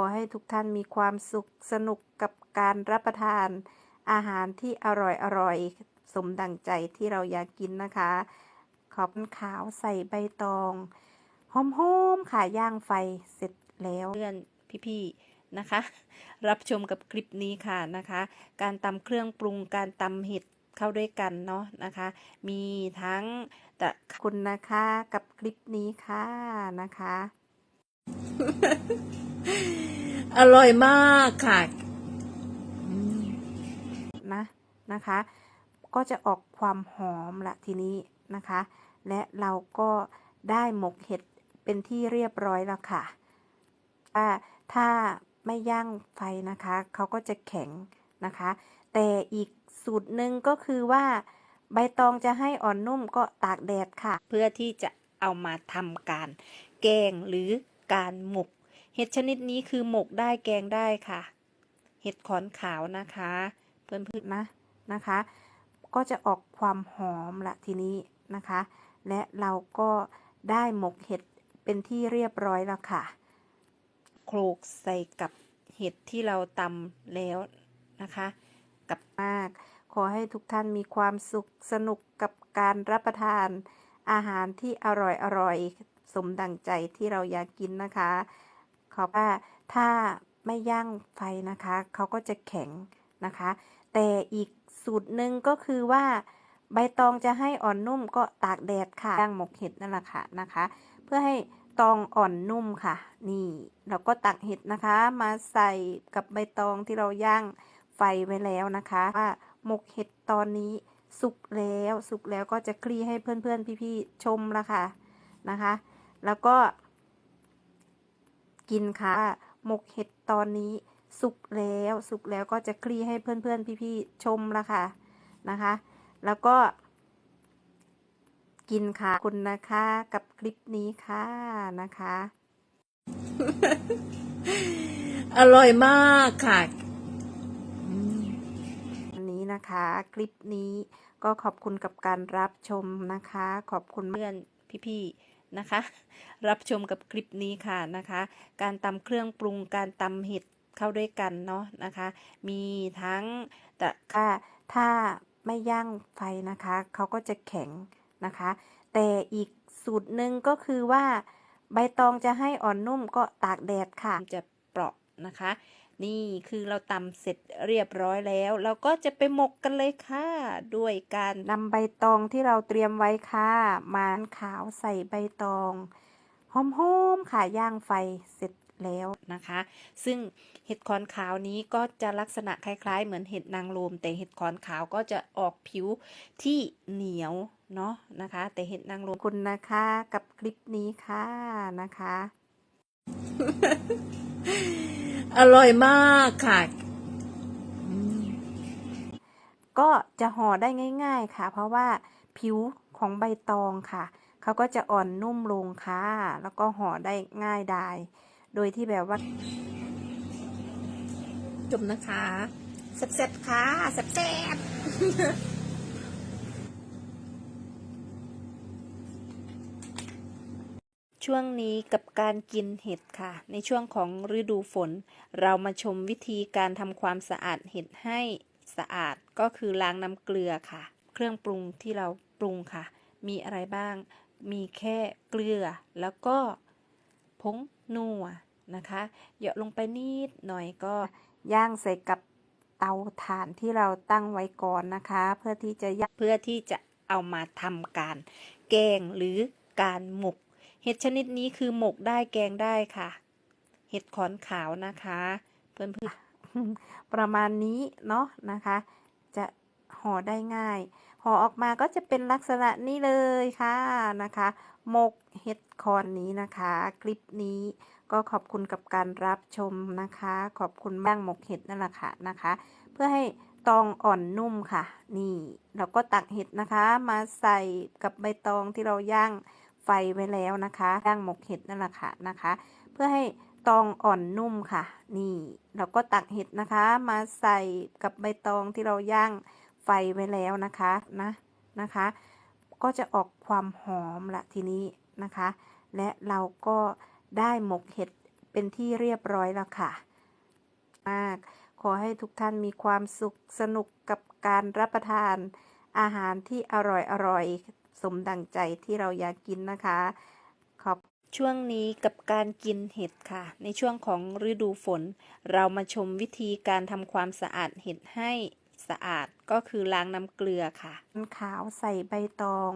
อให้ทุกท่านมีความสุขสนุกกับการรับประทานอาหารที่อร่อยอร่อยสมดังใจที่เราอยากกินนะคะ ขอบคุณขาวใส่ใบตองหอมๆค่ะย่างไฟเสร็จแล้วเพื่อนพี่ๆนะคะ รับชมกับคลิปนี้ค่ะนะคะ การตำเครื่องปรุงการตำเห็ดเข้าด้วยกันเนาะนะคะ มีทั้งแต่คุณนะคะกับคลิปนี้ค่ะนะคะ อร่อยมากค่ะนะนะคะ ก็จะออกความหอมละทีนี้นะคะ และเราก็ได้หมกเห็ดเป็นที่เรียบร้อยแล้วค่ะถ้าถ้าไม่ย่างไฟนะคะเขาก็จะแข็งนะคะ แต่อีกสูตรหนึ่งก็คือว่าใบตองจะให้อ่อนนุ่มก็ตากแดดค่ะ เพื่อที่จะเอามาทำการแกงหรือ การหมก เห็ดชนิดนี้คือหมกได้แกงได้ค่ะ เห็ดขอนขาวนะคะเพื่อนๆนะนะคะ ก็จะออกความหอมละทีนี้นะคะ และเราก็ได้หมกเห็ดเป็นที่เรียบร้อยแล้วค่ะโขลกใส่กับเห็ดที่เราตำแล้วนะคะ กับมาก ขอให้ทุกท่านมีความสุขสนุกกับการรับประทานอาหารที่อร่อยอร่อย สมดังใจที่เราอยากกินนะคะ ขอว่าถ้าไม่ย่างไฟนะคะเขาก็จะแข็งนะคะ แต่อีกสูตรหนึ่งก็คือว่าใบตองจะให้อ่อนนุ่มก็ตากแดดค่ะย่างหมกเห็ดนั่นแหละค่ะนะคะ เพื่อให้ตองอ่อนนุ่มค่ะ นี่เราก็ตักเห็ดนะคะ มาใส่กับใบตองที่เราย่างไฟไว้แล้วนะคะว่าหมกเห็ดตอนนี้สุกแล้วสุกแล้วก็จะคลี่ให้เพื่อนๆพี่ๆชมละค่ะนะคะ แล้วก็ กินค่ะว่าหมกเห็ดตอนนี้สุกแล้วสุกแล้วก็จะคลี่ให้เพื่อนๆพี่ๆชมละค่ะนะคะ แล้วก็ กินค่ะขอบคุณนะคะกับคลิปนี้ค่ะนะคะ อร่อยมากค่ะวันนี้นะคะ คลิปนี้ก็ขอบคุณกับการรับชมนะคะ ขอบคุณเพื่อนพี่ๆ นะคะ รับชมกับคลิปนี้ค่ะนะคะ การตำเครื่องปรุงการตำเห็ดเข้าด้วยกันเนาะนะคะ มีทั้งแต่ถ้าถ้าไม่ย่างไฟนะคะเขาก็จะแข็งนะคะ แต่อีกสูตรหนึ่งก็คือว่าใบตองจะให้อ่อนนุ่มก็ตากแดดค่ะจะเปราะนะคะ นี่คือเราตำเสร็จเรียบร้อยแล้ว เราก็จะไปหมกกันเลยค่ะ ด้วยการนำใบตองที่เราเตรียมไว้ค่ะมานขาวใส่ใบตองหอมๆค่ะย่างไฟเสร็จแล้วนะคะ ซึ่งเห็ดขอนขาวนี้ก็จะลักษณะคล้ายๆ เหมือนเห็ดนางรมแต่เห็ดขอนขาวก็จะออกผิวที่เหนียวเนาะนะคะ แต่เห็ดนางรมคุณนะคะกับคลิปนี้ค่ะนะคะ อร่อยมากค่ะ ก็จะห่อได้ง่าย ๆค่ะ เพราะว่าผิวของใบตองค่ะ เขาก็จะอ่อนนุ่มลงค่ะ แล้วก็ห่อได้ง่ายดาย โดยที่แบบว่าจบนะคะแซ่บๆค่ะแซ่บๆ ช่วงนี้กับการกินเห็ดค่ะ ในช่วงของฤดูฝน เรามาชมวิธีการทำความสะอาดเห็ดให้สะอาดก็คือล้างน้ำเกลือค่ะ เครื่องปรุงที่เราปรุงค่ะ มีอะไรบ้าง มีแค่เกลือ แล้วก็ผงนัวนะคะเหยาะลงไปนิดหน่อยก็ย่างใส่กับเตาถ่านที่เราตั้งไว้ก่อนนะคะ เพื่อที่จะเพื่อที่จะเอามาทำการแกงหรือการหมก ห็ดชนิดนี้คือหมกได้แกงได้ค่ะ เห็ดขอนขาวนะคะ เพื่อนๆประมาณนี้เนาะนะคะ จะห่อได้ง่ายห่อออกมาก็จะเป็นลักษณะนี้เลยค่ะนะคะหมกเห็ดคอนนี้นะคะ คลิปนี้ก็ขอบคุณกับการรับชมนะคะ ขอบคุณบ้างหมกเห็ดนั่นแหละค่ะนะคะ เพื่อให้ตองอ่อนนุ่มค่ะ นี่ เราก็ตักเห็ดนะคะ มาใส่กับใบตองที่เราย่าง ไฟไว้แล้วนะคะย่างหมกเห็ดนั่นแหละค่ะนะคะ เพื่อให้ตองอ่อนนุ่มค่ะ นี่เราก็ตักเห็ดนะคะ มาใส่กับใบตองที่เราย่างไฟไว้แล้วนะคะนะนะคะ ก็จะออกความหอมละทีนี้นะคะ และเราก็ได้หมกเห็ดเป็นที่เรียบร้อยแล้วค่ะมากขอให้ทุกท่านมีความสุขสนุกกับการรับประทานอาหารที่อร่อยอร่อย สมดังใจที่เราอยากกินนะคะขอบช่วงนี้กับการกินเห็ดค่ะ ในช่วงของฤดูฝน เรามาชมวิธีการทำความสะอาดเห็ดให้สะอาดก็คือล้างน้ำเกลือค่ะขาวใส่ใบตอง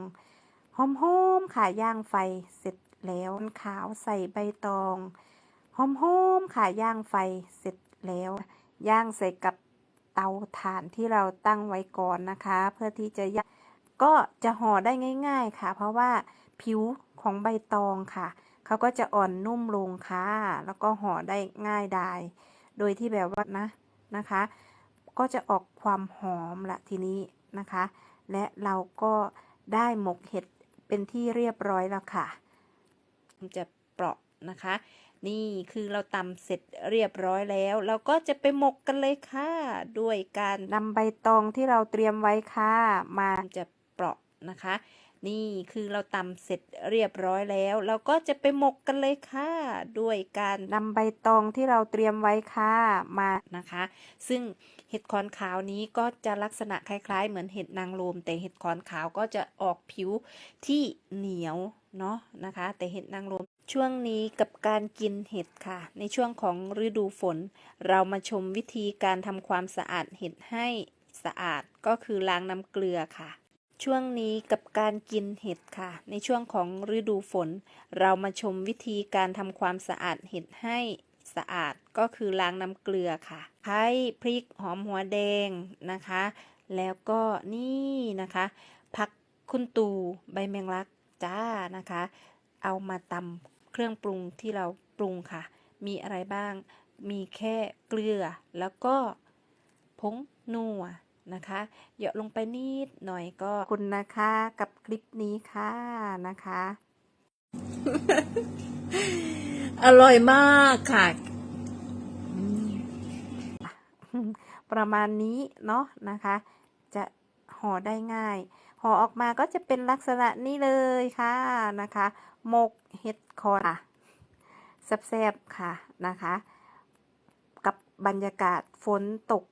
หอมๆค่ะย่างไฟเสร็จแล้วขาวใส่ใบตองหอมๆค่ะย่างไฟเสร็จแล้ว ย่างใส่กับเตาถ่านที่เราตั้งไว้ก่อนนะคะ เพื่อที่จะย่าง ก็จะห่อได้ง่าย ๆค่ะ เพราะว่าผิวของใบตองค่ะ เขาก็จะอ่อนนุ่มลงค่ะ แล้วก็ห่อได้ง่ายดาย โดยที่แบบว่านะนะคะ ก็จะออกความหอมละทีนี้นะคะ และเราก็ได้หมกเห็ดเป็นที่เรียบร้อยแล้วค่ะ จะเปราะนะคะ นี่คือเราตำเสร็จเรียบร้อยแล้ว เราก็จะไปหมกกันเลยค่ะ ด้วยการนำใบตองที่เราเตรียมไว้ค่ะ มาจะเปราะ นะคะ นี่คือเราตำเสร็จเรียบร้อยแล้ว เราก็จะไปหมกกันเลยค่ะ ด้วยการนำใบตองที่เราเตรียมไว้ค่ะมานะคะ ซึ่งเห็ดขอนขาวนี้ก็จะลักษณะคล้ายๆ เหมือนเห็ดนางรมแต่เห็ดขอนขาวก็จะออกผิวที่เหนียวเนาะนะคะ แต่เห็ดนางรมช่วงนี้กับการกินเห็ดค่ะ ในช่วงของฤดูฝน เรามาชมวิธีการทำความสะอาดเห็ดให้สะอาดก็คือล้างน้ำเกลือค่ะ ช่วงนี้กับการกินเห็ดค่ะ ในช่วงของฤดูฝน เรามาชมวิธีการทำความสะอาดเห็ดให้สะอาดก็คือล้างน้ำเกลือค่ะไข่พริกหอมหัวแดงนะคะ แล้วก็นี่นะคะผักคุณตูใบแมงลักจ้านะคะ เอามาตำเครื่องปรุงที่เราปรุงค่ะ มีอะไรบ้าง มีแค่เกลือแล้วก็ผงนัว นะคะเหยอะลงไปนิดหน่อยก็ขอบคุณนะคะกับคลิปนี้ค่ะนะคะ อร่อยมากค่ะ ประมาณนี้เนาะนะคะ จะห่อได้ง่ายห่อออกมาก็จะเป็นลักษณะนี้เลยค่ะนะคะหมกเห็ดคอนอะแซ่บๆค่ะนะคะ กับบรรยากาศฝนตกโ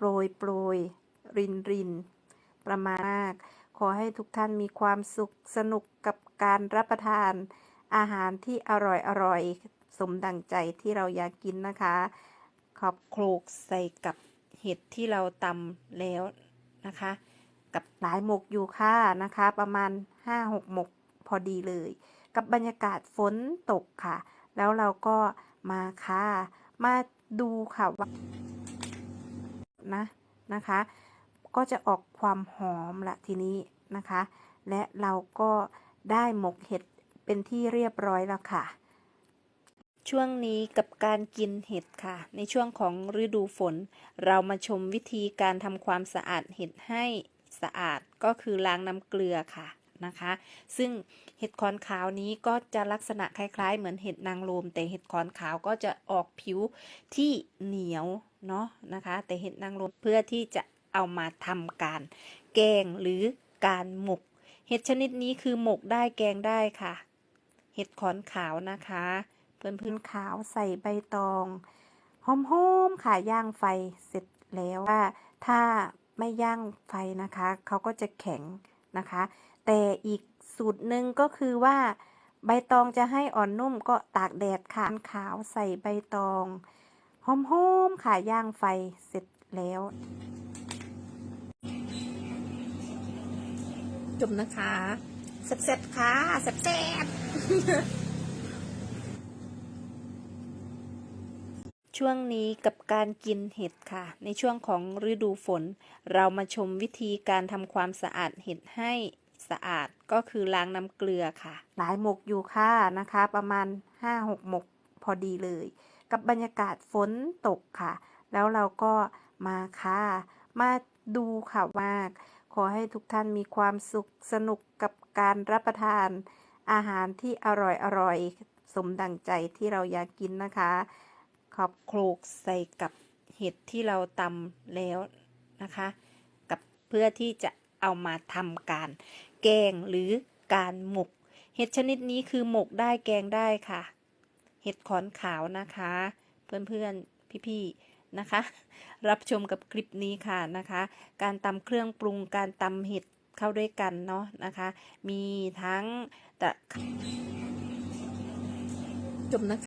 ปรยโปรยรินรินประมาณมาก ขอให้ทุกท่านมีความสุขสนุกกับการรับประทานอาหารที่อร่อยอร่อยสมดังใจที่เราอยากกินนะคะ ขอบโคลกใส่กับเห็ดที่เราตำแล้วนะคะ กับหลายหมกอยู่ค่ะนะคะ ประมาณ 5-6 หมกพอดีเลย กับบรรยากาศฝนตกค่ะ แล้วเราก็มาค่ะ มาดูค่ะว่า นะนะคะ ก็จะออกความหอมละทีนี้นะคะ และเราก็ได้หมกเห็ดเป็นที่เรียบร้อยแล้วค่ะ ช่วงนี้กับการกินเห็ดค่ะ ในช่วงของฤดูฝน เรามาชมวิธีการทำความสะอาดเห็ดให้สะอาดก็คือล้างน้ำเกลือค่ะนะคะ ซึ่งเห็ดขอนขาวนี้ก็จะลักษณะคล้าย ๆ เหมือนเห็ดนางรมแต่เห็ดขอนขาวก็จะออกผิวที่เหนียว เนาะนะคะแต่เห็ดนางรมเพื่อที่จะเอามาทำการแกงหรือการหมก เห็ดชนิดนี้คือหมกได้แกงได้ค่ะ เห็ดขอนขาวนะคะเพื่อนพื้นขาวใส่ใบตองหอมๆค่ะย่างไฟเสร็จแล้วว่าถ้าไม่ย่างไฟนะคะเขาก็จะแข็งนะคะ แต่อีกสูตรหนึ่งก็คือว่า ใบตองจะให้อ่อนนุ่มก็ตากแดดค่ะขาวใส่ใบตอง หอมๆค่ะย่างไฟเสร็จแล้วจุ่มนะคะแซ่บๆค่ะแซ่บช่วงนี้กับการกินเห็ดค่ะ ในช่วงของฤดูฝน เรามาชมวิธีการทำความสะอาดเห็ดให้สะอาดก็คือล้างน้ำเกลือค่ะ หลายหมกอยู่ค่ะนะคะ ประมาณ 5-6 หมกพอดีเลย กับบรรยากาศฝนตกค่ะ แล้วเราก็มาค่ะ มาดูค่ะว่าขอให้ทุกท่านมีความสุขสนุกกับการรับประทานอาหารที่อร่อยอร่อยสมดังใจที่เราอยากกินนะคะ ขอบโคลกใส่กับเห็ดที่เราตำแล้วนะคะ กับเพื่อที่จะเอามาทำการแกงหรือการหมก เห็ดชนิดนี้คือหมกได้แกงได้ค่ะ เห็ดขอนขาวนะคะ เพื่อนๆพี่ๆนะคะ รับชมกับคลิปนี้ค่ะนะคะ การตำเครื่องปรุงการตำเห็ดเข้าด้วยกันเนาะนะคะ มีทั้งตะจมนะคะ